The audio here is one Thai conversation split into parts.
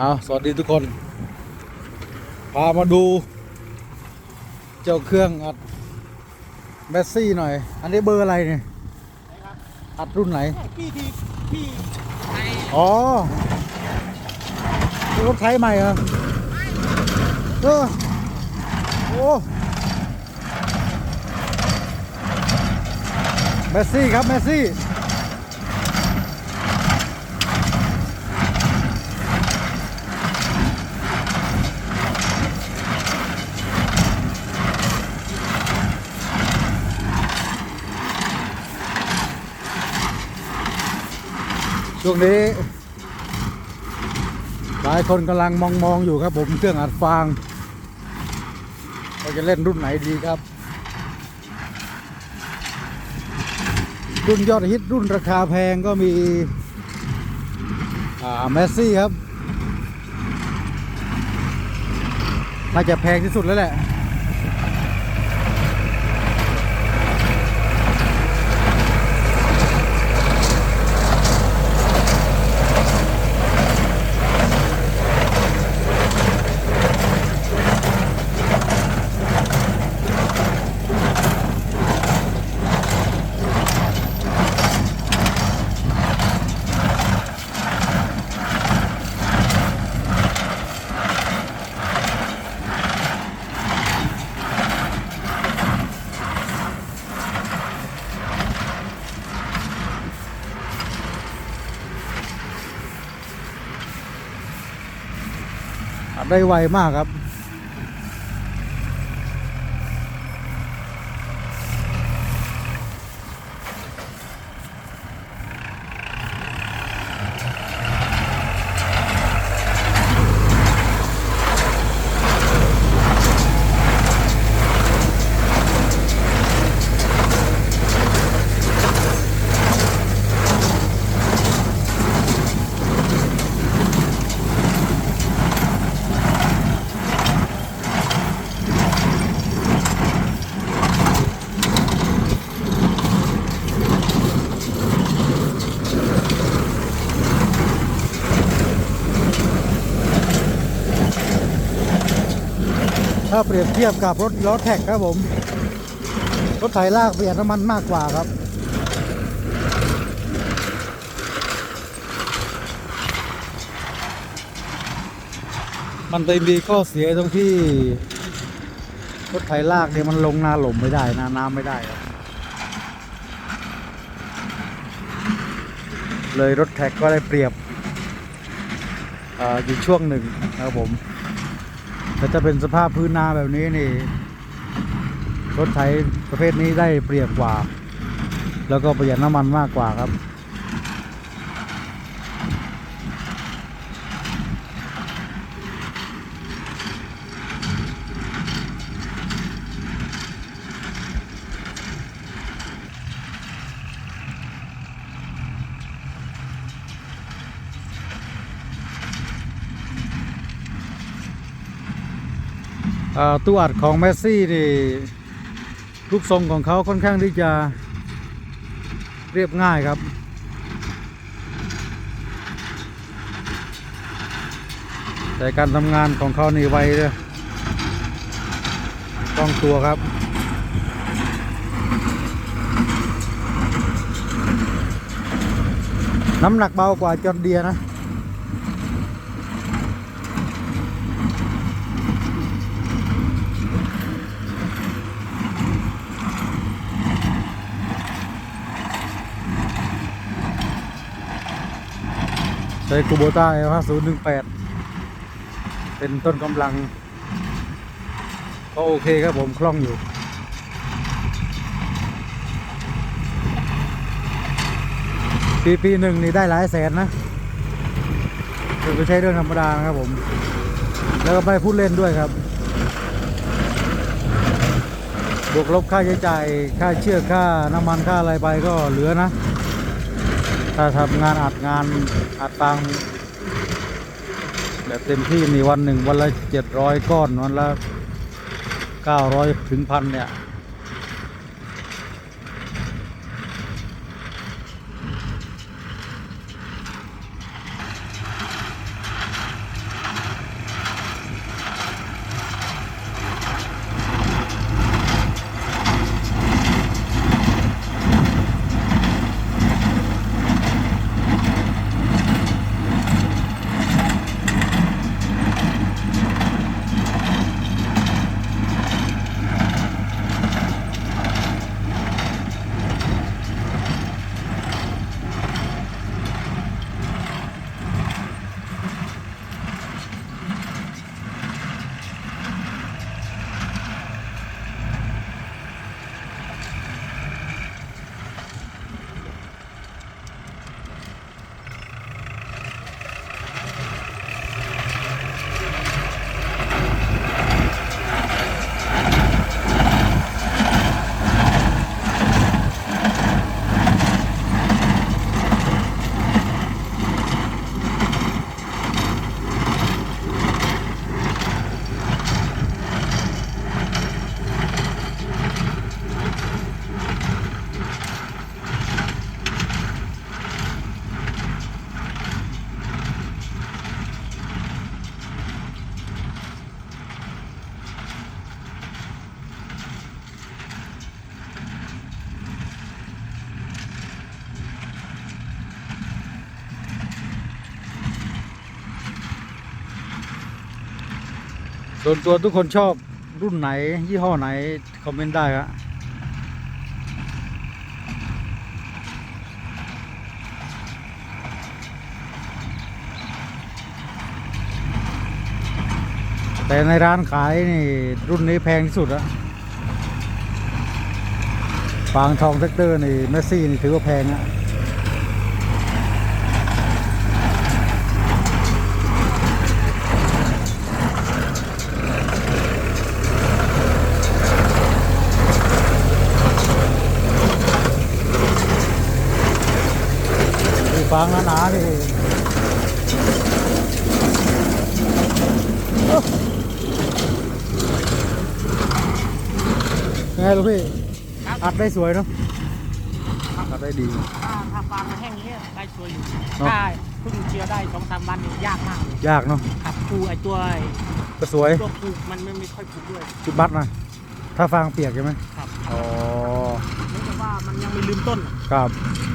เอาสวัสดีทุกคน พามาดู เจ้าเครื่องอัดแบสซี่หน่อย อันนี้เบอร์อะไรเนี่ยอัดรุ่นไหน พี่ที่พี่ไออ๋อรถไถใหม่เหรอเออโอ้แมสซี่ครับแมสซี่ ช่วงนี้หลายคนกำลังมองมองๆอยู่ครับผมเครื่องอัดฟางเราจะเล่นรุ่นไหนดีครับ รุ่นยอดฮิตรุ่นราคาแพงก็มีอ่าแมสซี่ครับน่าจะแพงที่สุดแล้วแหละ ได้ไวมากครับ ถ้าเปรียบเทียบกับรถล้อแท็กครับผม รถไถลากประหยัดน้ำมันมากกว่าครับมันเป็นมีข้อเสียตรงที่รถไถลากเนี่ยมันลงนาหล่มไม่ได้นาน้ำไม่ได้ครับเลยรถแท็กก็ได้เปรียบอออยู่ช่วงหนึ่งนะครับผม แต่จะเป็นสภาพพื้นนาแบบนี้นี่ รถไถประเภทนี้ได้เปรียบกว่า แล้วก็ประหยัดน้ำมันมากกว่าครับ ตัวอัดของแมสซี่นี่รูปทรงของเขาค่อนข้างที่จะเรียบง่ายครับแต่การทำงานของเขานี่ไวเลยต้องตัวครับ น้ำหนักเบากว่าจอร์เดียนะ ใช้คูโบต้า L5018 เป็นต้นกำลัง ก็โอเคครับผมคล่องอยู่ ปีปีหนึ่งนี่ได้หลายแสนนะคือไม่ใช่เรื่องธรรมดานะครับผม แล้วก็ไม่พูดเล่นด้วยครับ บวกลบค่าใช้จ่าย ค่าเชือกค่าน้ำมันค่าอะไรไปก็เหลือนะ ถ้าทำงานอัดงานอัดตังแบบเต็มที่มีวันหนึ่งวันละเจ็ดร้อยก้อนวันละเก้าร้อยถึงพันเนี่ย ส่วนตัวทุกคนชอบรุ่นไหน ยี่ห้อไหน คอมเมนต์ได้ครับแต่ในร้านขายนี่ รุ่นนี้แพงที่สุดอะฟางทองแท็กเตอร์นี่เมสซี่นี่ถือว่าแพงอะางหนาๆนี่ยังไงลูกพี่ครับอัดได้สวยเนาะอัดได้ดีถ้าถ้าฟางมันแห้งอย่างเงี้ยได้สวยอยู่เนอะถ้าเพิ่งเชียวได้สองสามวันนี่ยากมากเลยยากเนาะครับปูไอตัวไอ้ก็สวยตัวปูมันไม่ไม่ค่อยปูด้วยจุดบัตรนะ ถ้าฟางเปียกใช่ไหมครับ อ๋อเหมือนกับว่ามันยังไม่ลืมต้นครับ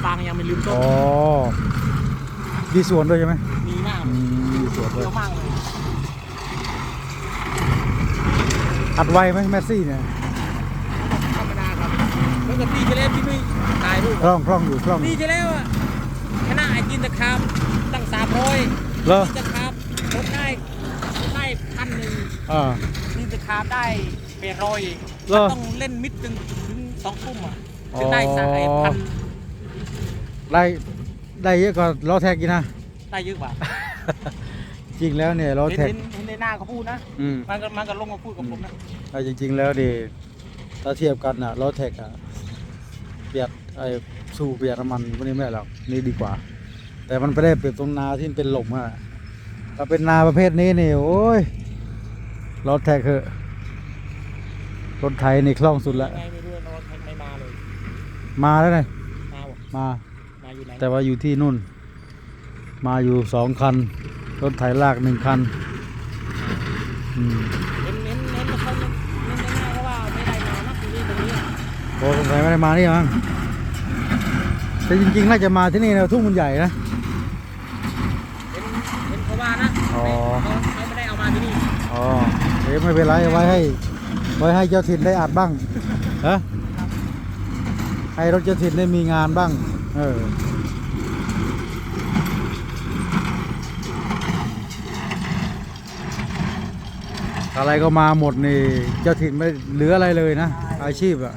ฟางยังไม่ลืมต้น อ๋อมีส่วนด้วยใช่ไหมมีมากอืมมีส่วนด้วเยยอะมากเลยอัดไวไหมแมสซี่เนี่ยธรรมดาครับเมื่อกี้ปีที่แล้วที่ไม่ถ่ายรูปคล่องคล่องอยู่คล่องอปียู่ที่แล้วอะคณะไอจินตะคามตั้งสามร้อยเหรอจินตะคามลดได้ได้พันหนึ่งอ่า จินตะคามได้แปดร้อยเหรอ ต้องเล่นมิดถึงถึงสองทุ่มอะอ๋อถึงได้สักไอ้พันได้ได้เยอะกว่าล้อแท็กอีกนะ ได้เยอะกว่าจริงแล้วเนี่ยล้อเห็นแท็กเห็นเห็นในหน้าเขาพูดนะ อืม มันก็มันก็ลงมาพูดกับผมนะแต่จริง ๆ แล้วดิถ้าเทียบกันอะล้อแท็กอะเปียดไอ้สู้เปียดน้ำมันพวกนี้ไม่ได้หรอกนี่ดีกว่า แต่มันไปได้เปรียบตรงนาที่มันเป็นหล่มอะถ้าเป็นนาประเภทนี้นี่โอ้ยล้อแท็กเหอะ รถไถนี่คล่องสุดแล้วยังไงไม่รู้นอนไม่มาเลยมาแล้วไงมาบอกมามาอยู่ไหนแต่ว่าอยู่ที่นู่น มาอยู่สองคัน รถไถลากหนึ่งคันอืมเห็นเห็นเห็นเขาเล่นเล่นในหน้าเพราะว่าไม่ได้มานะทีนี้ตรงนี้อะโอ้สงสัยไม่ได้มานี่มั้งแต่จริงๆน่าจะมาที่นี่นะทุ่งมันใหญ่นะ เห็นเห็นเขาว่านะอ๋อ เขาเขาไม่ได้เอามาที่นี่อ๋อเอ๊ะไม่เป็นไรไว้ให้ ไว้ให้เจ้าถิ่นได้อัดบ้างฮะให้รถเจ้าถิ่นได้มีงานบ้าง เอออะไรก็มาหมดนี่เจ้าถิ่นไม่เหลืออะไรเลยนะ อาชีพอะ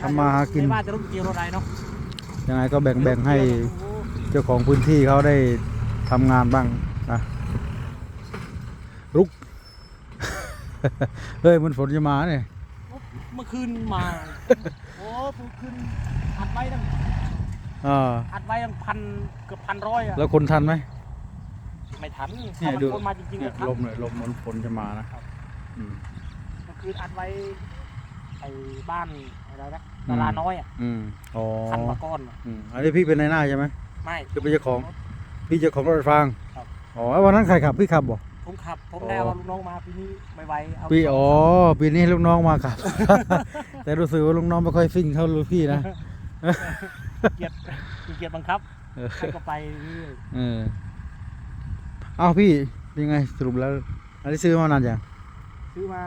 ทำมาหากินไม่ว่าจะรถเกี่ยวรถอะไรเนาะยังไงก็แบ่งๆให้โอ้โหเจ้าของพื้นที่เขาได้ทำงานบ้างนะรุก เฮ้ยมันฝนจะมาเนี่ยเมื่อคืนมา โอ้เมื่อคืนอัดไว้ตั้งอ่าอัดไว้ตั้งพันเกือบพันร้อยอะแล้วคนทันไหมไม่ทันเนี่ถ้ายมันดูคนมาจริงๆเนี่ก็ยทันลมเลยลมมันฝนจะมานะอืมก็คืออัดไว้ไอ้บ้านอะไรนะอืมดาราน้อยอะอืมอ๋อพันมาก้อนอะอืมอันนี้พี่เป็นในหน้าใช่ไหมไม่ คือเป็นเจ้าของ พี่เจ้าของรถไฟฟางครับอ๋อแล้ววันนั้นใครขับพี่ขับบ่ ผมขับ ผมอ๋อได้เอาลูกน้องมาปีนี้ไม่ไหวเอาพี่อ๋อปีนี้ลูกน้องมาขับ แต่รู้สึกว่าลูกน้องไม่ค่อยฟิ่งเท่าลูกพี่นะเกียรติเกียรติบังคับเออให้ก็ไปเรื่อยเออเอาพี่เป็นไงสรุปแล้วอันนี้ซื้อมานานยังซื้อมา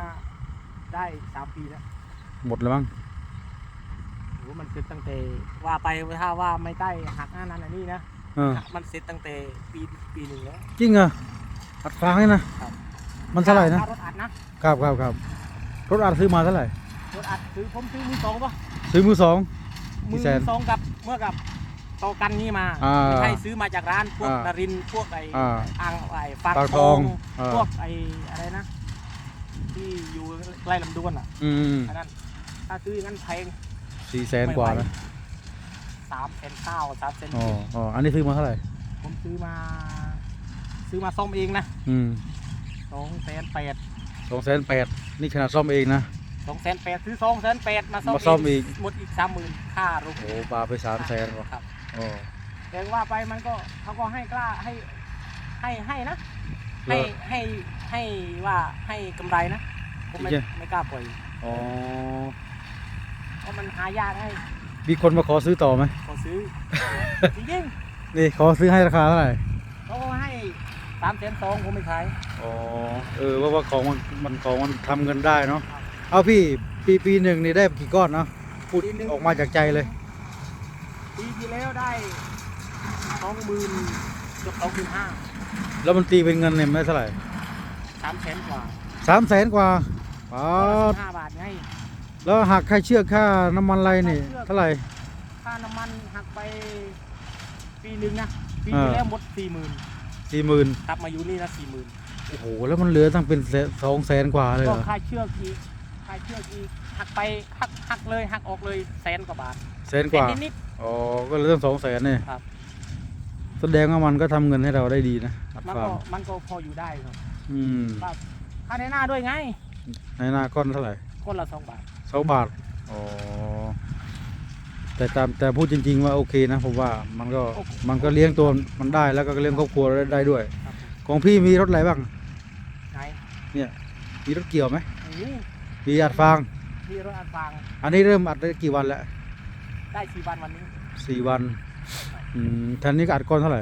ได้สามปีแล้วหมดแล้วมั้งโหมันเสร็จตั้งแต่ว่าไปถ้าว่าไม่ได้หักหน้านั้นอันนี้นะเออมันเสร็จตั้งแต่ปีปีหนึ่งแล้วจริงเหรอ อัดฟางนี่นะ ครับ มันเท่าไหร่นะ ค่ารถอัดนะครับครับครับรถอัดซื้อมาเท่าไหร่ รถอัดซื้อผมซื้อมือสองปะซื้อมือสองมืกี่อแสนสองกับเมื่อกับโตอกันนี่มาอ่าไม่ใช่ซื้อมาจากร้านพวกอ่านารินทร์พวกไอ้อ่า อ่างไอ้ฟางปากททอองงอ่า พวกไอ้อะไรนะ ที่อยู่ใกล้ลำดวนอะอืมอันนั้นถ้าซื้ออย่างนั้นแพงสี่แสนกว่านะสามเซนเก้าสามเซนอ๋ออ๋ออันนี้ซื้อมาเท่าไหร่ผมซื้อมา ซื้อมาซ่อมเองนะอืมสองแสนแปดสองแสนแปดนี่ขนาดซ่อมเองนะ สองแสนแปดซื้อสองแสนแปดมาซ่อมมาซ่อมอีก หมดอีกสามหมื่นค่ารูโอ้ปลาไปสามแสนกว่าครับอ๋อแต่ว่าไปมันก็เขาก็ให้กล้าให้ให้ให้นะเหรให้อให้ให้ว่าให้กำไรนะ ผมไม่จริงไม่กล้าปล่อยอ๋อเพราะมันหายากให้มีคนมาขอซื้อต่อไหมขอซื้อ จริงนี่ขอซื้อให้ราคาเท่าไหร่ๆเขาก็ให้ สามแสนสองผมไม่ขายอ๋อเออว่าว่าของมันมันของมันทำเงินได้เนาะเอาพี่ปีปีหนึ่งนี่ได้กี่ก้อนเนาะพูดออกมาจากใจเลยปีที่แล้วได้สองหมื่นเกือบสองหมื่นห้าแล้วมันตีเป็นเงินเนี่ยไม่เท่าไหร่สามแสนกว่าสามแสนกว่าอ๋อห้าบาทไงแล้วหักค่าเชือกค่าน้ำมันอะไรนี่ค่าเชือกเท่าไหร่ ค่าน้ำมันหักไปปีหนึ่งนะปีเออที่แล้วหมดสี่หมื่น สี่หมื่นกลับมาอยู่นี่นะสี่หมื่นโอ้โหแล้วมันเหลือตั้งเป็นแสนสองแสนกว่าเลยก็เหรอค่าเชือกอีกค่าเชือกอีกหักไปหักหักเลยหักออกเลยแสนกว่าบาทแสนกว่าแสนนิด อ๋อ ก็เหลือตั้งสองแสนเนี่ยครับ แสดงว่ามันก็ทำเงินให้เราได้ดีนะอัดๆมันฟาก็ร์มมันก็พออยู่ได้ครับอืมครับค่าในหน้าด้วยไงในหน้าก้อนเท่าไหร่คนละสองบาท สองบาท อ๋อ แต่ตามแต่พูดจริง ๆ ว่าโอเคนะผมว่ามันก็มันก็เลี้ยงตัวมันได้แล้วก็เลี้ยงครอบครัวได้ได้ด้วย ครับผมของพี่มีรถอะไรบ้าง ไหนมีรถเกี่ยวไหมอันนี้มีอัดฟาง มีรถอัดฟางอันนี้เริ่มอัดได้กี่วันแล้วได้สี่วันวันนี้สี่วันอืมทันนี้ก็อัดก้อนเท่าไหร่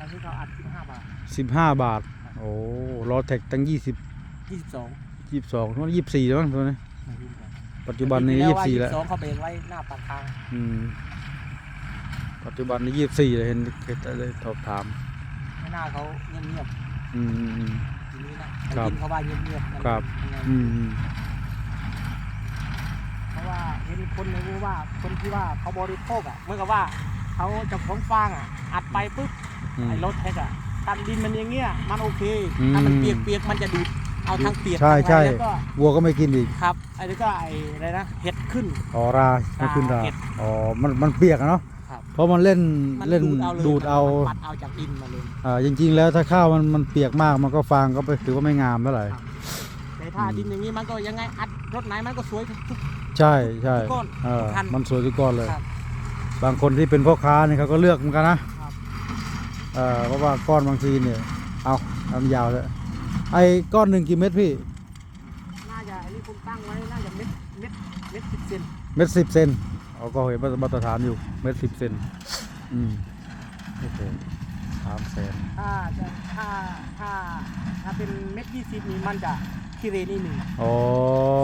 อันนี้เขาอัดสิบห้าบาทสิบห้าบาท โอ้รอแท็กตั้งยี่สิบยี่สิบสองยี่สิบสองทุกยี่สิบสี่แล้วมั้งตัวนี้ ปัจจุบันนี้ยี่สิบสี่แล้วสองเขาเบรกไว้หน้าปากทางอืมปัจจุบันนี้ยี่สิบสี่เลยเห็นเคยได้สอบถามหน้าเขาเงียบอืมอืมอืมๆทีนี้นะครับกินเขาว่าเงียบๆมันครับยังไงอืมอืมเพราะว่าเห็นคนในรู้ว่าคนที่ว่าเขาบริโภคอะเหมื่อนกับว่าเขาเจะของฟางอะอัดไปปุ๊บอืม ไอ้รถแท็กอะตันดินมันอย่างเงี้ยมันโอเคอืมถ้ามันเปียกๆมันจะดูด เอาทั้งเปียกใช่ทั้งใช่อะไรแล้วก็วัวก็ไม่กินอีกครับไอ้นี่ก็ไอ้อะไรนะเห็ดขึ้น อ๋อราไม่ขึ้นราเห็ดอ๋อมันมันเปียกอะเนาะครับ เพราะมันเล่นมันเล่นดูดเอาเลยดูดเอามันปัดเอาจากดินมาเลย อ่าจริง ๆ แล้วถ้าข้าวมันมันเปียกมากมันก็ฟางก็ไปถือว่าไม่งามเท่าไหร่ครับ แต่ถ้าอืมดินอย่างนี้มันก็ยังไงอัดรถไหนมันก็สวยทุกใช่ใช่ทุกก้อนเออทุกคันมันสวยทุกก้อนเลย ครับบางคนที่เป็นพ่อค้าเนี่ยเขาก็เลือกเหมือนกันนะครับ เออเพราะว่าก้อนบางทีเนี่ยเอาทำยาวเลย ไอ้ก้อนหนึ่งกี่เม็ดพี่ น่าจะอันนี้ผมตั้งไว้น่าจะเม็ดเม็ดเม็ดสิบเซนเม็ดสิบเซนเอาก็เห็นมาตรฐานอยู่ เม็ดสิบเซนอืมโอเคสามแสนถ้าจะถ้าถ้าถ้าเป็นเม็ดยี่สิบนี่มันจะคีเรนี่หนึ่งอ๋อ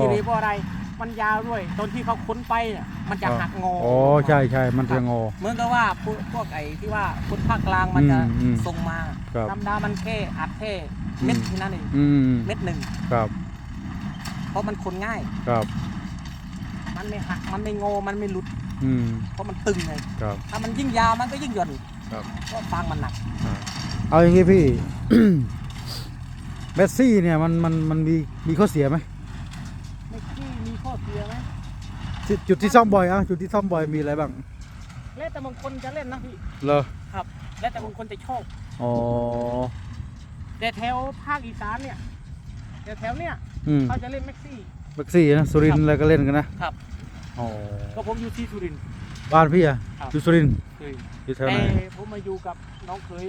คีเรเพราะอะไร มันยาวด้วยตอนที่เขาค้นไปเนี่ยมันจะหักงออ๋อใช่ใช่มันจะงอ เหมือนกับว่าพวกพวกไอ้ที่ว่าคนภาคกลางมันจะอืมอืมส่งมาครับธรรมดามันแค่อัดแค่เม็ดอืม ที่นั่นเองอืมเม็ดหนึ่งครับเพราะมันคนง่าย ครับมันไม่หักมันไม่งอมันไม่หลุด อืมเพราะมันตึงไงครับ ถ้ามันยิ่งยาวมันก็ยิ่งหย่อนครับ เพราะฟางมันหนัก เอาอย่างงี้พี่ เมสซี่เนี่ยมันมันมันมีมีข้อเสียไหมเม็ดที่มี ข้อเสียไหมจุดจุดที่ซ่อมบ่อยอะจุดที่ซ่อมบ่อยมีอะไรบ้างแล้วแต่บางคนจะเล่นนะพี่เหรอครับ แล้วแต่บางคนจะชอบอ๋อแต่แถวภาคอีสานเนี่ยแต่แถวเนี่ยอืมเขาจะเล่นแม็กซี่เมสซี่นะสุรินทครัร์บอะไรก็เล่นกันนะครับ อ๋อก็ผมอยู่ที่สุรินทร์ บ้านพี่อะครับ อยู่สุรินทร์เคยอยู่แถวแต่ไหนผมมาอยู่กับน้องเคย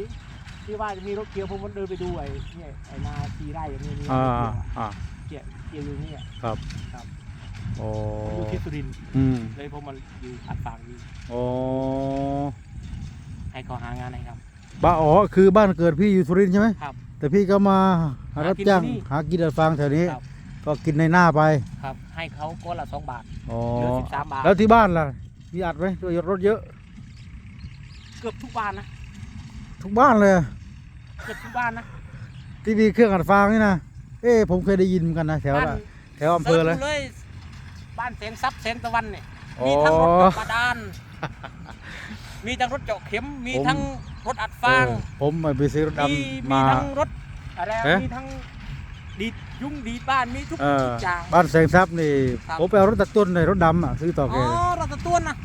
ที่ว่าจะมีรถเกียวผมก็เดินไปดูไอ้เนี่ยไอ้นาทีไร่อย่างนี้นี่อ่ารถเกียวอะอ่า เกียร์เกียร์อยู่เนี่ย ครับ ครับ อ๋อผมอยู่ที่สุรินทร์อืมเลยผมมาอยู่อัดฟางอยู่อ๋อให้เขาหางานให้ครับ บ้าอ๋อคือบ้านเกิดพี่อยู่สุรินทร์ใช่ไหมครับแต่พี่ก็มาหารับจ้างหากินที่นี่หากินอัดฟางแถวนี้ ครับ ก็กินในหน้าไปครับ ให้เขาก้อนละสองบาท อ๋อเหลือสิบสามบาท แล้วที่บ้านล่ะมีอัดไหมตัวรถเยอะ เกือบทุกบ้านนะทุกบ้านเลย เกือบทุกบ้านนะที่มีเครื่องอัดฟางนี่นะ เอ้ผมเคยได้ยินเหมือนกันนะแถวบ้านละแถวอำเภอเลย สิร์ชดูเลย บ้านแสงซับแสงตะวันเนี่ยอ๋อมีทั้งรถเจาะบาดาลมีทั้งรถเจาะเข็ม มีผมทั้งรถอัดฟางเออผมไปซื้อรถมีดำมีมาทั้งรถอะไรเอ๊ะมีทั้งดีดยุ่งดีดบ้านมีทุกเออทุกอย่างบ้านแสงทรัพย์นี่ครับผมไปเอารถตัดต้นในรถดำอะซื้อต่อแกอ๋อรถตะต้วนนะ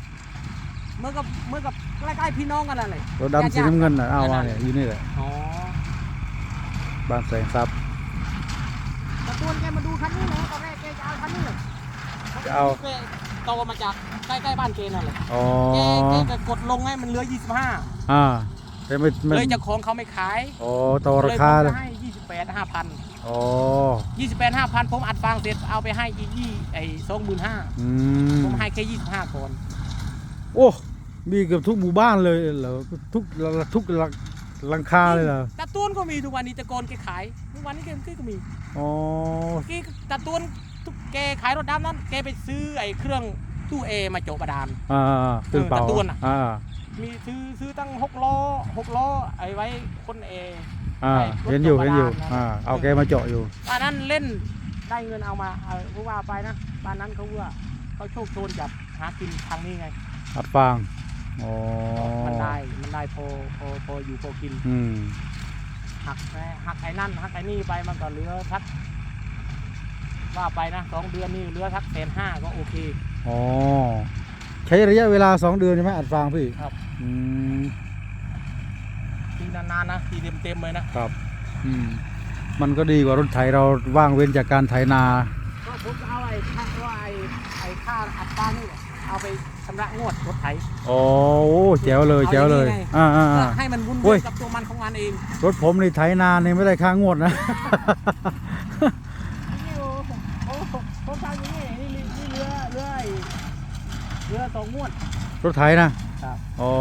เมื่อกับเมื่อกับใกล้ๆพี่น้องกันนั่นเลยรถดำสีน้ำเงินอะเอามาเนี่ยอยู่นี่แหละอ๋อบ้านแสงทรัพย์ตะต้วนแกมาดูคันนี้เลยตอนแรกแกจะเอาคันนี้เลย จะเอา แกโตมาจากใกล้ๆบ้านแกนั่นเลยอ๋อ แกแกก็กดลงให้มันเหลือ 25อ่าแต่ไม่ไม่เลยเจ้าของเขาไม่ขายโอ๋อต่อราคาเลเลยยผมจะให้ 28 5,000 อ๋อ28 5,000 ผมอัดฟางเสร็จเอาไปให้อีกยี่ไอ้25,000อืมผมให้แค่ 25ก่อนโอ้มีเกือบทุกหมู่บ้านเลยเหรอทุกทุกหลังคาเลยเหรอตาต้วนก็มีทุกวันนี้แตะโกนแกขายทุกวันนี้แกก็มีอ๋อกี้ตาต้วน แกขายรถดำนั้น แกไปซื้อไอ้เครื่องตู้เอมาโจกบาดาลอ่าเครื่องเป่าเออตะตวนอะ อ่ามีซื้อซื้อตั้งหกล้อหกล้อไอ้ไว้คนเอ อ่าไอ้รถเห็นอยู่เจาะเห็นอยู่บาดาลนะ อ่าเอาแกมาเจาะอยู่บ้านนั้นเล่นได้เงินเอามาเอาผู้ว่าไปนะบ้านนั้นเขาว่าเขาโชคโชนจับหากินทางนี้ไง อัดฟางอ๋อมันได้มันได้พอพอพออยู่พอกิน อืมหักแม่หักไอ้นั่นหักไอ้นี่ไปมันก็เหลือสัก ว่าไปนะสองเดือนนี่เหลือสักแสนห้าก็โอเค อ๋อ ใช้ระยะเวลาสองเดือนใช่ไหมอัดฟางพี่ครับ อืมทีนานๆนะทีเต็มๆเลยนะ ครับ อืม มันก็ดีกว่ารถไถเราว่างเว้นจากการไถนา ก็ผมเอาไอ้ค่าว่าไอ้ไอ้ค่าอัดฟางนี่เนี่ยเอาไปชำระงวดรถไถอ๋อโอ้แจ๋วเลยเอาแจ๋วเลยอย่างนี้ไงอ่าอ่าเพื่อ่าอให้มันวุ่นโอ้วายยกับตัวมันของมันเอง รถผมนี่ไถนาเนี่ยไม่ได้ค่างวดนะ นี่โอ้โอ้ผมทำอย่างนี้นี่นี่เรือเรือไอ้เรือ สองงวด รถไถนะครับ อ๋อ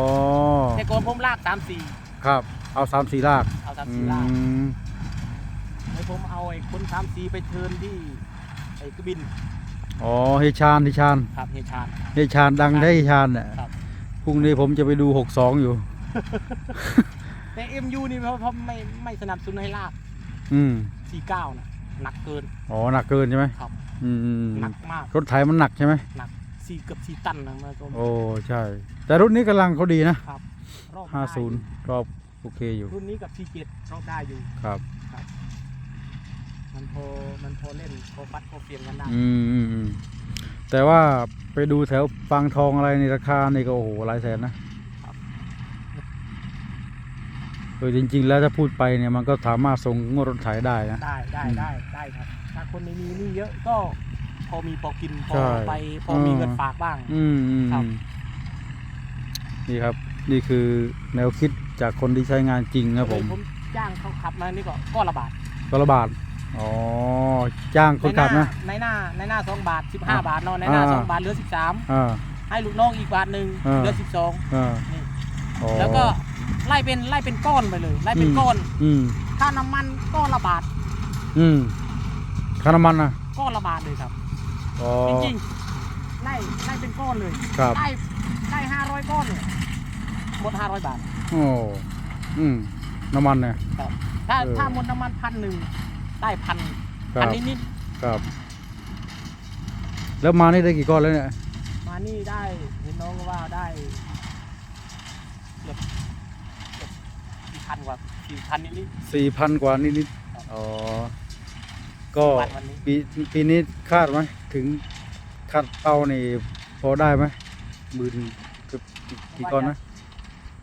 แต่ก่อนผมลากสามสี่ครับ เอาสามสี่ลากเอาสามอืสี่ลากมเดี๋ยวผมเอาไอ้คนสามสี่ไปเทิร์นที่ไอ้กระบินอ๋อเฮชานเฮชานครับเฮยชาญเฮชานดังได้เฮชานเนี่ยครับ พรุ่งนี้ผมจะไปดูหกสองอยู่ แต่เอ็มยูนี่เขาเขาไม่ไม่สนับสนุนให้ลากอืมสี่เก้านะหนักเกิน อ๋อหนักเกินใช่ไหมครับ อืมอืมหนักมาก รถไถมันหนักใช่ไหมหนัก สี่เกือบสี่ตันนะมันก็โอ้ใช่ แต่รุ่นนี้กำลังเขาดีนะ ครับรอบห้าได้ศูนย์รอบโอเคอยู่รุ่นนี้กับสี่เจ็ดรอบได้อยู่ ครับ มันพอมันพอเล่นพอฟัดพอเฟียงกันได้อืมอืมอืมแต่ว่าไปดูแถวฟางทองอะไรในราคานี่ก็โอ้โหหลายแสนนะเออจริง ๆ แล้วถ้าพูดไปเนี่ยมันก็สามารถส่งงวดรถไถได้นะ ได้ได้อืมได้ได้ครับ ถ้าคนไม่มีหนี่เยอะก็ พอมีพอกินพอใช่ไปพอมีเงินฝากบ้าง อืมอืมครับอืมนี่ครับ นี่คือแนวคิดจากคนที่ใช้งานจริงครับผม ผมจ้างเขาขับมานี่ก็ก็ละบาทก็ละบาท อ๋อ จ้างคนขับนะ ในหน้าในหน้าสองบาทสิบห้าบาทเนาะในหน้าอ่า สองบาทเหลือสิบสามอ่า ให้ลูกน้องอีกบาทหนึ่งอ่า เหลือสิบสองอ่านี่อ๋อ แล้วก็ไล่เป็นไล่เป็นก้อนไปเลยไล่เป็นก้อนอืม ค่าน้ำมันก้อนละบาทอืมค่าน้ำมันนะก้อนละบาทเลยครับ อ๋อ จริงๆไล่ไล่เป็นก้อนเลยครับ ได้ได้ห้าร้อยก้อนเนี่ยหมดห้าร้อยบาทโอ้อืมน้ำมันเนี่ยถ้าเออ ถ้าหมดน้ำมันพันหนึ่งได้พันครัพันบนิดครับ แล้วมานี่ได้กี่ก้อนแล้วเนี่ยๆมานี่ได้เห็นน้องก็ว่าได้เกือบเกือบสี่พันกว่าสี่พันนิดสี่พันกว่านิดๆอ๋อ ก็ๆวันวันนี้ ปีปีนี้คาดไหม ถึงคาดเป้านี่พอได้ไหมหมื่นเกือบกี่กี่ก้อนนะ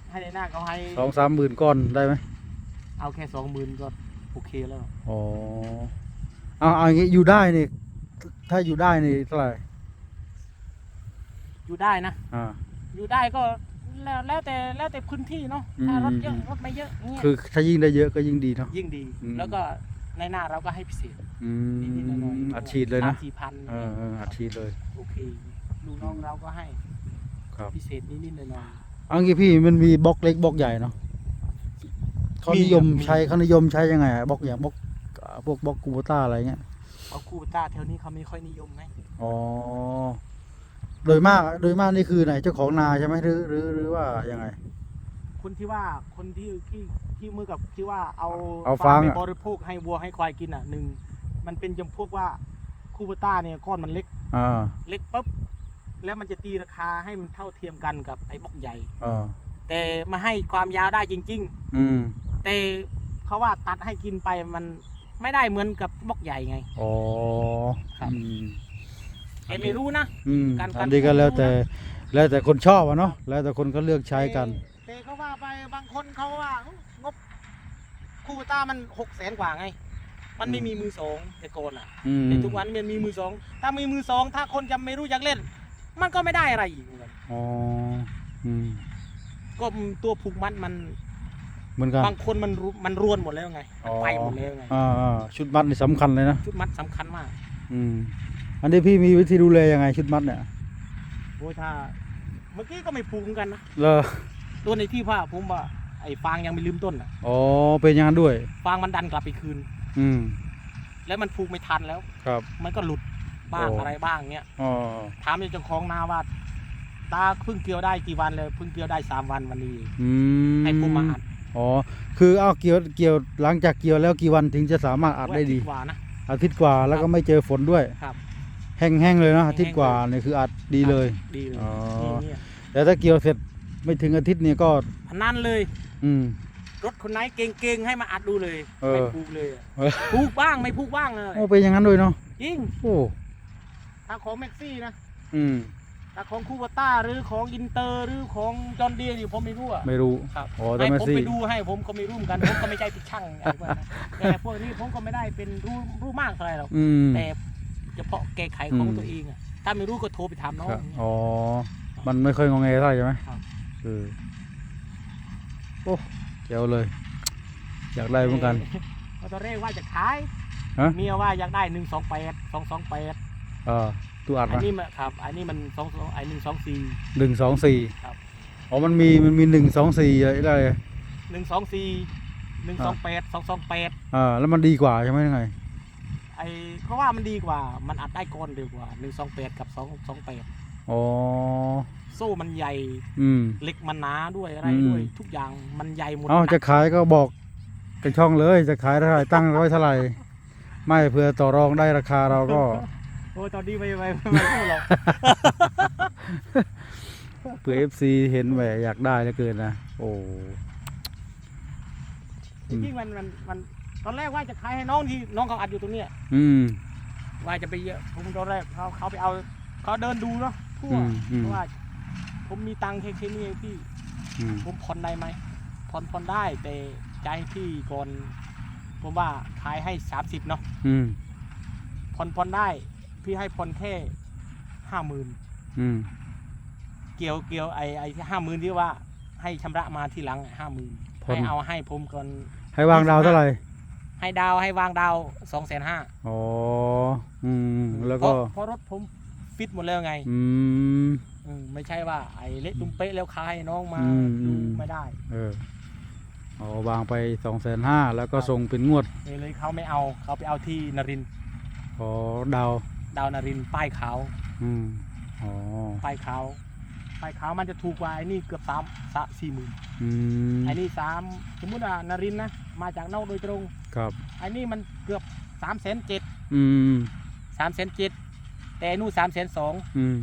ให้ในหน้าเขาให้สองสามหมื่นก้อนได้ไหมเอาแค่สองหมื่นก็โอเคแล้วอ๋อเอาเอาอย่างงี้อยู่ได้นี่ถ้าอยู่ได้นี่เท่าไหร่อยู่ได้นะอ่า อยู่ได้ก็แล้วแล้วแต่แล้วแต่พื้นที่เนาะถ้ารถเยอะอืมรถไม่เยอะเงี้ยคือถ้ายิ่งได้เยอะก็ยิ่งดีเนาะยิ่งดี อืม แล้วก็ ในหน้าเราก็ให้พิเศษ อืนิดๆหน่อยมๆอัดฉีดเลยนะสามสี่พันเออเอออัดฉีดเลย โอเคลูกน้องเราก็ให้ครับ พิเศษนิดๆหน่อยเอางี้พี่มันมีบล็อกเล็กบล็อกใหญ่เนาะเขามีนิยมครับมีใช้เขานิยมใช้ยังไงอะบล็อกอย่างบล็อกอ่าพวกบล็อกกูโบต้าอะไรเงี้ยๆเอาคูต้าแถวนี้เขาไม่ค่อยนิยมไงอ๋อโดยมากโดยมากนี่คือไหนเจ้าของนาใช่ไหมหรือหรือหรือว่ายังไง คนที่ว่าคนที่ที่ ที่มือกับที่ว่าเอาเอาฟางไปอะ บริโภคให้วัวให้ควายกินอะหนึ่งมันเป็นจำพวกว่าคูต้าเนี่ยก้อนมันเล็กอ่าเล็กปุ๊บแล้วมันจะตีราคาให้มันเท่าเทียมกันกับไอ้บล็อกใหญ่ อ่าแต่มาให้ความยาวได้จริง อืมๆ แต่เขาว่าตัดให้กินไปมันไม่ได้เหมือนกับบล็อกใหญ่ไง อ๋อครับ อืมแต่ไม่รู้นะ อืมการอันนี้ก็การแล้วแต่รู้แล้วแต่คนชอบอะเนาะแล้วแต่คนก็เลือกใช้กัน แต่แต่เขาว่าไปบางคนเขาว่างบคูต้ามันหกแสนกว่าไง มันไม่มีมือสองแต่ก่อนอะอืมแต่ทุกวันมันมีมือสองถ้ามีมือสองถ้าคนจะไม่รู้อยากเล่น มันก็ไม่ได้อะไรอีกเหมือนกันอ๋ออืมก็ตัวผูกมัดมันเหมือนกันบางคนมันรู้มันรวนหมดแล้วไงมันไปหมดแล้วไงอ่าอ่าชุดมัดนี่สำคัญเลยนะชุดมัดสำคัญมากอืมอันนี้พี่มีวิธีดูแลยังไงชุดมัดเนี่ยโอ้ยถ้าเมื่อกี้ก็ไม่ผูกเหมือนกันนะ เลอ ตัวในที่ผ้าผมว่าไอ้ฟางยังไม่ลืมต้นอะอ๋อเป็นอย่างนั้นด้วย ฟางมันดันกลับไปคืน อืมแล้วมันผูกไม่ทันแล้ว ครับ มันก็หลุดบ้างโอ้ อะไรบ้างเงี้ยอ๋อถามเจ้าของนาว่าตาเพิ่งเกี่ยวได้กี่วันเลยเพิ่งเกี่ยวได้สามวันวันนี้ อืมให้ผมมาอัดอ๋อคือเอาเกี่ยวเกี่ยวหลังจากเกี่ยวแล้วกี่วันถึงจะสามารถอัดได้ดีว่าว่านะ อาทิตย์กว่าแล้วก็ไม่เจอฝนด้วยครับแห้งๆเลยเนาะแห้งๆอาทิตย์กว่าเนี่ยคืออัดดีเลย ดีเลยอ๋อ นี่เนี่ยแต่ถ้าเกี่ยวเสร็จ ไม่ถึงอาทิตย์เนี่ยก็พนันเลย อืม รถคนไหนเก่งๆให้มาอัดดูเลยเออ ไม่ผูกเลยอะเออผูกบ้างไม่ผูกบ้างเลยโอ้เป็นอย่างนั้นด้วยเนาะจริงโอ้ถ้าของแม็กซี่นะอืม ถ้าของคูบต้าหรือของอินเตอร์หรือของจอห์นเดียร์นี่ผมไม่รู้อะ ไม่รู้ ครับอ๋อแต่ให้ไม่ผมซี่ไปดูให้ผมก็ไม่รู้เหมือนกัน ผมก็ไม่ใช่ติดช่างอะไรพวกนั้นแต่พวกนี้ผมก็ไม่ได้เป็นรู้รู้มากเท่าไหร่หรอกอืม แต่เฉพาะแก้ไขของอืม ตัวเองอะถ้าไม่รู้ก็โทรไปถามน้องครับอ๋อ มันไม่ค่อยงงเงเท่าไหร่ใช่ไหมครับ เออโอ้เจ๋วเลย อยากได้เหมือนกันเพราะตอนแรกว่าจะขายฮะ เมียว่าอยากได้หนึ่งสองแปดสองสองแปดเออตู้อัดอันนะนี้มันครับ อันนี้มันสองสองไอ้หนึ่งสองสี่ หนึ่งสองสี่ครับ อ๋อมันมีมันมีหนึ่งสองสี่อะไรได้หนึ่งสองสี่หนึ่งสองแปดสองสองแปดอ่าแล้วมันดีกว่าใช่ไหมยังไงไอ้เพราะว่ามันดีกว่ามันอัดได้ก้อนเร็วกว่าหนึ่งสองแปดกับสองสองแปดอ๋อ โซ่มันใหญ่อืม เหล็กมันหนาด้วยอะไรอืมด้วยทุกอย่างมันใหญ่หมดเอาหนักจะขายก็บอกกันช่องเลย จะขายเท่าไหร่ตั้งไว้เท่าไหร่ไม่เพื่อต่อรองได้ราคาเราก็ โอ้ยตอนนี้ไม่ไม่ไม่ไม่พูดหรอกเผื่อเอฟซีเห็นแหวอยากได้เหลือเกินนะโอ้จริงๆมันมันมันตอนแรกว่าจะขายให้น้องที่น้องเขาอัดอยู่ตรงเนี้ยอืม ว่าจะไปเยอะผมตอนแรกเขาเขาไปเอาเขาเดินดูเนาะทั่วอืมอืมเพราะว่า ผมมีตังค์แค่แค่นี้เองพี่ อืมผมผ่อนได้ไหมผ่อนผ่อนได้แต่ใจะให้พี่ก่อนผมว่าขายให้สามสิบเนาะอืมผ่อนผ่อนได้ พี่ให้ผ่อนแค่ห้าหมื่นอืมเกี่ยวเกี่ยวไอ้ไอ้ห้าหมื่นที่ว่า ให้ชำระมาทีหลังห้าหมื่นผ่อนให้เอาให้ผมก่อน ให้วางดาวเท่าไหร่ให้ดาวให้วางดาวสองแสนห้าอ๋ออืมแล้วเพก็ราะเพราะรถผมฟิตหมดแล้วไง อืม อืมไม่ใช่ว่าไอ้เละตุ้มเป๊ะแล้วขายให้น้องมาอืมอืดูม ไม่ได้เอออ๋อวางไปสองแสนห้าแล้วก็ส่งเป็นงวดเลยเลยเขาไม่เอาเขาไปเอาที่นรินทร์อ๋อดาวดาวนรินทร์ป้ายขาวอืมอ๋อป้ายขาวป้ายขาวมันจะถูกกว่าไอ้นี่เกือบสามสามสี่หมื่นอืมไอ้นี่สามสมมติว่านรินทร์นะมาจากนอกโดยตรงครับไอ้นี่มันเกือบสามแสนเจ็ดอืมสามแสนเจ็ดแต่ไอ้นู่นสามแสนสองอืม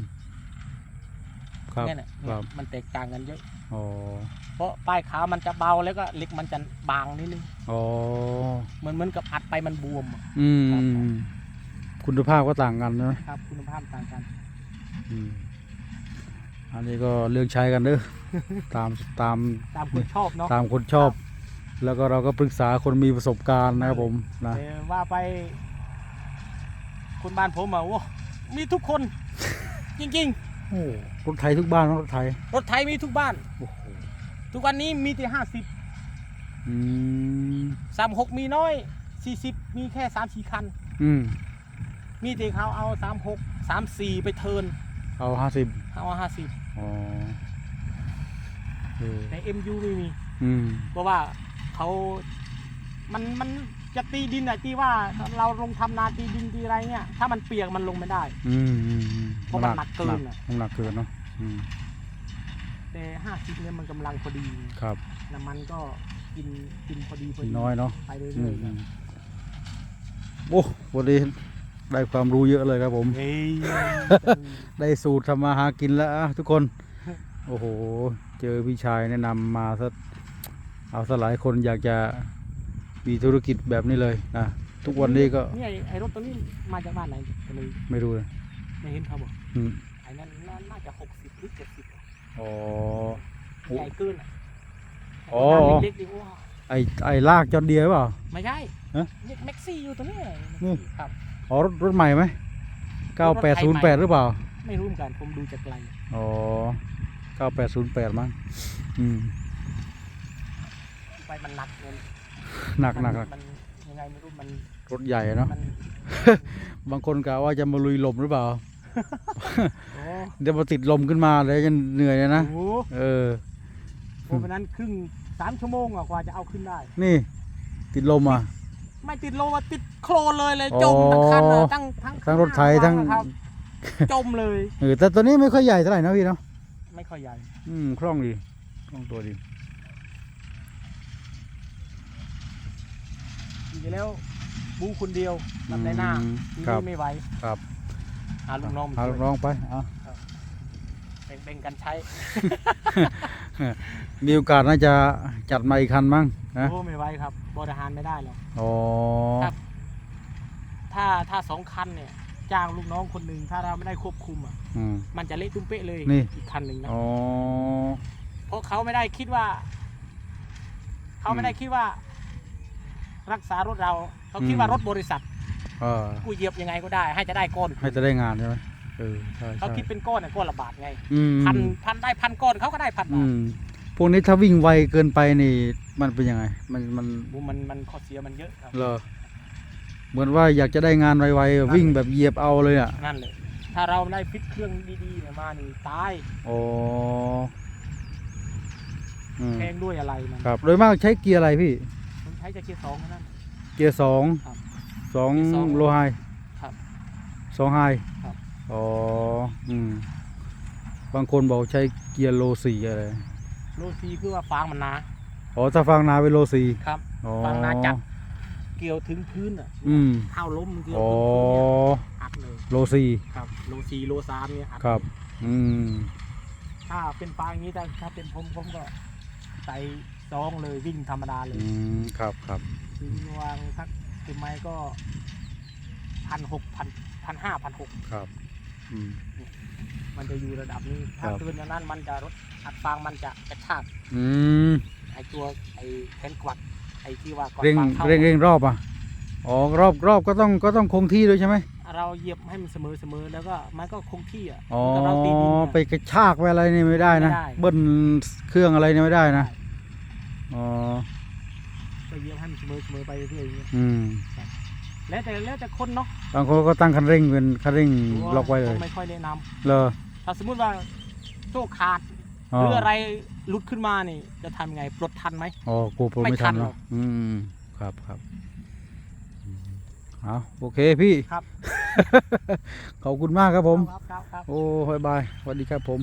ครับเนี่ยน่ะครับ มันแตกต่างกันเยอะอ๋อเพราะป้ายขาวมันจะเบาแล้วก็เหล็กมันจะบางนิดนึงอ๋อเหมือนเหมือนกับอัดไปมันบวมอะอืมครับคุณภาพก็ต่างกันใช่ไหมครับ คุณภาพต่างกัน อืมอันนี้ก็เลือกใช้กันเด้อ ตามตาม ตามคนชอบเนาะ ตามคนชอบ แล้วก็เราก็ปรึกษาคนมีประสบการณ์นะครับผมนะ แต่ว่าไป คนบ้านผมอะโอ้มีทุกคน จริง โอ้รถไทยทุกบ้านรถไทยๆรถไทยมีทุกบ้าน โอ้โหทุกวันนี้มีแต่ห้าสิบอืมสามหกมีน้อยสี่สิบมีแค่สามสี่คัน อืมมีแต่เขาเอาสามหกสามสี่ไปเทิร์นเอาห้าสิบเอาห้าสิบอ๋อเออแต่เอ็มยูไม่มีอืมเพราะว่าเขามันมัน จะตีดินอะที่ว่าเราลงทำนาตีดินตีอะไรเนี่ย ถ้ามันเปียกมันลงไม่ได้ อืมอืมอืมเพราะมันหนักเกินหอะ มันหนักเกินเนาะอืมแต่ห้าสิบเนี่ยมันกำลังพอดีครับน้ำมันก็กินกินพอดีพอดีน้อยเนาะไปเรื่อือยมๆอืนะมโอ้วันนี้ได้ความรู้เยอะเลยครับผมเฮ้ยได้สูตรทำมาหากินแล้วอะทุกคน โอ้โห เจอพี่ชายแนะนำมาซะเอาซะหลายคนอยากจะ มีธุรกิจแบบนี้เลยนะทุกวันนี้ก็เนี่ยไอ้ไอ้รถตัวนี้มาจากบ้านไหนก็เลยไม่รู้เลยไม่เห็นเขาบอกอืมไอ้นั่นน่าน่าจะหกสิบหรือเจ็ดสิบอ๋อโอ้ใหญ่เกินอะอ๋อไอ้ตัวนั้นเล็กๆดิว่าไอไอลากจอนเดียร์เปล่าไม่ใช่ฮะเนี่ยแม็กซี่อยู่ตัวนี้นี่ครับอ๋อรถรถใหม่ไหมเก้าแปดศูนย์แปดหรือเปล่า ไม่รู้เหมือนกันผมดูจากไกลอ๋อเก้าแปดศูนย์แปดมั้งอืมไปมันหนักเกิน หนักหนักหนักมันยังไงไม่รู้มันรถใหญ่เนาะมันบางคนกะว่าจะมาลุยลมหรือเปล่า โอ้เดี๋ยวมาติดลมขึ้นมาเลยจะเหนื่อยเลยนะโหเออผมวันนั้นครึ่งสามชั่วโมงอะกว่าจะเอาขึ้นได้ นี่ ติดลมอะ ไม่ติดโลว่าติดโคลนเลยเลยอ๋อจมทั้งคันอะทั้งทั้งทั้งรถไถทั้ง ครับจมเลย เออแต่ตัวนี้ไม่ค่อยใหญ่เท่าไหร่นะพี่เนาะไม่ค่อยใหญ่ อืมคล่องดีคล่องตัวดี จริงๆแล้วบูคนเดียวทำในหน้าอืมทีครับนี้ไม่ไหวครับหาลูกน้องมาเอาช่วยลองไปเอาแบ่งๆกันใช้มีโอกาสน่าจะจัดมาอีกคันมั้งนะโอ้ไม่ไหวครับบริหารไม่ได้หรอก อ๋อครับ ถ้าถ้าสองคันเนี่ยจ้างลูกน้องคนหนึ่งถ้าเราไม่ได้ควบคุมอะอืม มันจะเละตุ้มเป๊ะเลยนี่ อีกคันหนึ่งนะอ๋อ เพราะเขาไม่ได้คิดว่า เขาไม่ได้คิดว่า รักษารถเราเขาคิดว่ารถบริษัทเออกูเหยียบยังไงก็ได้ ให้จะได้ก้อนให้จะได้งานใช่ไหมเออใช่เขาใช่คิดเป็นก้อนเนี่ยก้อนละบาทไงอืมพันพันได้พันก้อนเขาก็ได้พันอืบาทมพวกนี้ถ้าวิ่งไวเกินไปนี่ มันเป็นยังไง มันมันบูมันมันข้อเสียมันเยอะครับ เหรอเหมือนว่าอยากจะได้งานไวๆวิ่งแบบเหยียบเอาเลยอะนั่นเลย ถ้าเราไม่ได้ฟิตเครื่องดีๆเนี่ยมานี่ตายอ๋ออืมแพงด้วยอะไรมันครับ โดยมากใช้เกียร์อะไรพี่ผม ใช้จะเกียร์สองเท่านั้นเกียร์สองครับสองเกียร์สองโลไฮครับสองไฮครับ อ๋ออืมบางคนบอกใช้เกียร์โลสี่อะไรโลซีคือว่าฟางมันหนา อ๋อถ้าฟังนาเป็นโลสี่ครับ อ๋อฟางหนาจัดเกี่ยวถึงพื้นอะอืมเท้าล้มเกี่ยวอ๋อถึงพื้นเนี่ยอัดเลยโลสี่ครับโลซีโลสามเนี่ยอัดครับ อืมถ้าเป็นฟางอย่างนี้ถ้าถ้าเป็นผมผมก็ใส่ ซองเลยวิ่งธรรมดาเลอืยมครับครับวิ่งวางสักเป็นไม้ก็พันหกพันพันห้าพันหกครับอืม มันจะอยู่ระดับนี้ ถ้าครับ เกินจากนั้นมันจะรถอัดฟางมันจะกระชากอืมไอตัวไอแขนกวัดไอที่ว่ากวัดเร่งฟางเข้าเร่งเร่งรอบอะอ๋อรอบรอบก็ต้องก็ต้องคงที่ด้วยใช่ไหมเราเหยียบให้มันเสมอเสมอแล้วก็มันก็คงที่อะอ๋อเหมือนกับเราตีดินอะ ไปกระชากไปอะไรนี่ไม่ได้นะไม่ได้ เบิ้ลเครื่องอะไรนี่ไม่ได้นะ อ๋อก็เหยียบให้มันเสมอเสมอไปเรื่อยๆอย่างเงี้ยอืมแล้วแต่แล้วแต่คนเนาะบางคนก็ตั้งคันเร่งเป็นคันเร่งล็อกไว้เลยผมไม่ค่อยแนะนำเลอถ้าสมมติว่าโซ่ขาดอ๋อหรืออะไรหลุดขึ้นมานี่จะทำยังไงปลดทันไหมอ๋อกูโปรไม่ไม่ทัทันนหรเนาะอกอืมครับครับอืมเอาโอเคพี่ครับขอบคุณมากครับผมครับครับครับโอ้บายบายสวัสดีครับผม